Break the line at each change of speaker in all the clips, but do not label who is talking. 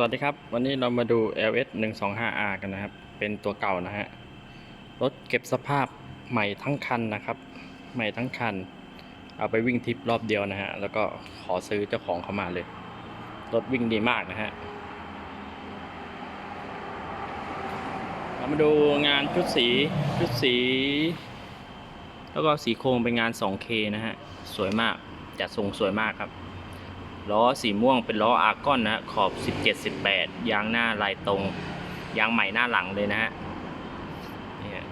สวัสดีครับ วันนี้เรามาดู LS 125R กันนะครับ เป็นตัวเก่านะฮะ รถเก็บสภาพใหม่ทั้งคันนะครับ ใหม่ทั้งคัน เอาไปวิ่งทริปรอบเดียวนะฮะ แล้วก็ขอซื้อเจ้าของเขามาเลย รถวิ่งดีมากนะฮะ เรามาดูงานชุดสี ชุดสี แล้วก็สีโครงเป็นงาน 2K นะฮะ สวยมากจัดทรงสวยมากครับ ล้อสีม่วงเป็นล้ออาร์กอนนะขอบ 17 18 ยางหน้าลายตรง ยางใหม่หน้าหลังเลยนะฮะเนี่ย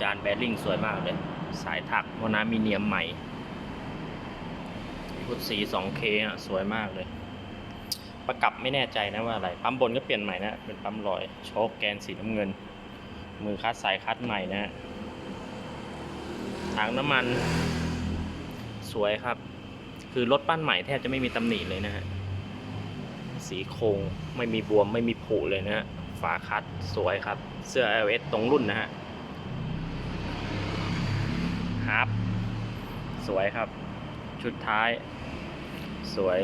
จานแบริ่งสวยมากเลย สายถักโมนามิเนียมใหม่พุทธสี 2K อะ สวยมากเลย ประกับไม่แน่ใจนะว่าอะไร ปั๊มบนก็เปลี่ยนใหม่นะ เป็นปั๊มลอย โชคแกนสีน้ำเงิน มือคัดสายคัดใหม่นะฮะถังน้ำมัน สวยครับ คือรถปั้นใหม่แทบจะไม่มีตำหนิเลยนะฮะ สีโครงไม่มีบวมไม่มีผุเลยนะฮะ ฝาคัดสวยครับ เสื้อ LS ตรงรุ่นนะฮะฮาร์ปสวยครับ ชุดท้าย สวย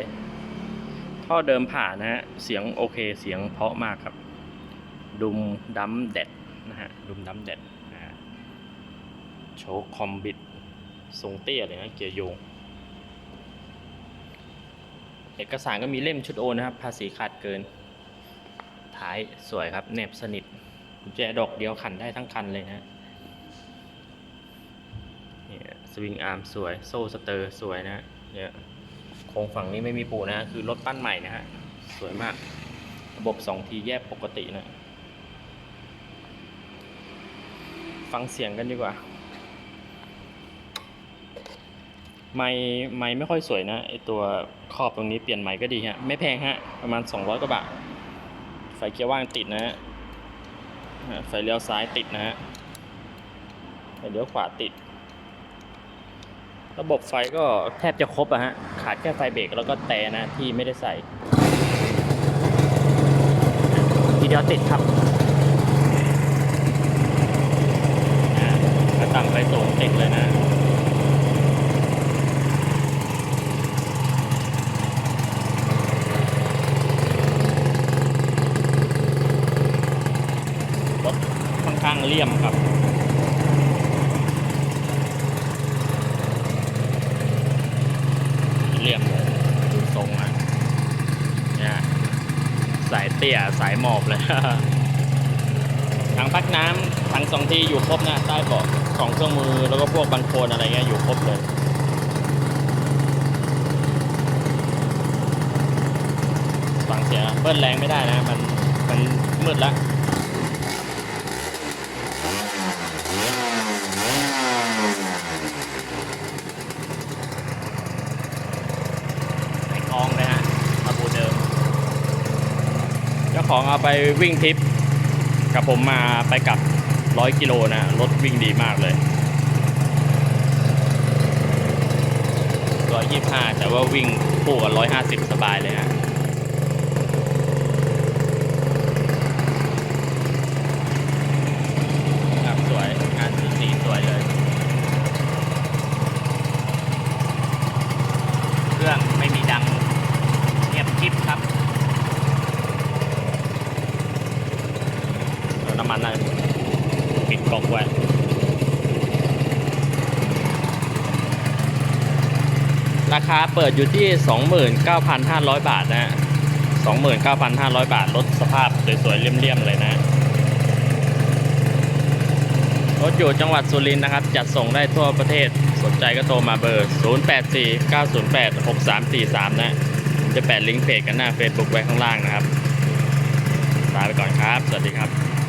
ท่อเดิมผ่านนะฮะ เสียงโอเคเสียงเพาะมากครับ ดุมดัมเด็ดนะฮะ ดุมดัมเด็ดนะฮะโชว์คอมบิดทรงเตี้ยเลยนะเกียร์โยง เอกสารก็มีเล่มชุดโอนนะครับ ภาษีขาดเกิน ท้ายสวยครับแนบสนิทกุญแจดอกเดียวขันได้ทั้งคันเลยนะเนี่ยสวิงอาร์มสวย โซ่สเตอร์สวยนะเนี่ยโครงฝั่งนี้ไม่มีปูนะ คือรถปั้นใหม่นะฮะ สวยมาก ระบบ2ทีแยกปกตินะ ฟังเสียงกันดีกว่า ไม่ไม่ไม่ค่อยสวยนะไอตัวครอบตรงนี้เปลี่ยนใหม่ก็ดีฮะ ไม่แพงฮะ ประมาณ 200กว่าบาทไฟเกียร์ว่างติดนะฮะอ่าไฟเลี้ยวซ้ายติดนะฮะไฟเลี้ยวขวาติด ระบบไฟก็แทบจะครบอะฮะ ขาดแค่ไฟเบรกแล้วก็แต่นะที่ไม่ได้ใส่ทีเดียวติดครับอ่ากระตังไฟสูงติดเลยนะ รถค่อนข้าง เลี่ยมครับ เลี่ยมดูทรงอะเนี่ยสายเตี้ยสายหมอบเลยถังพักน้ำถังสองที่อยู่ครบนะใต้เบาะสองเครื่องมือแล้วก็พวกบันโคนอะไรเงี้ยอยู่ครบเลยฟังเสียงเบิ้ลแรงไม่ได้นะ มันมันมืดแล้ว ในคลองเลยฮะตะบูเดิม เจ้า ของเอาไปวิ่งทริป กับผมมาไปกลับร้อยกิโลนะ รถวิ่งดีมากเลยร้อยยี่ห้าแต่ว่าวิ่งคู่กับร้อยห้าสิบสบายเลยฮะ ครับสวย งานสีสีสวยเลย เครื่องไม่มีดังเงียบกริบครับเอาน้ำมันนะปิดกล่องไว้ ราคาเปิดอยู่ที่ 29,500 บาทนะฮะ29,500 บาท รถสภาพสวยๆ เลี่ยมๆ เลยนะ รถอยู่จังหวัดสุรินทร์นะครับ จัดส่งได้ทั่วประเทศ สนใจก็โทรมาเบอร์ 0849086343 นะผมจะแปะลิงก์เพจกันหน้า Facebook ไว้ข้างล่างนะครับ ลาไปก่อนครับ สวัสดีครับ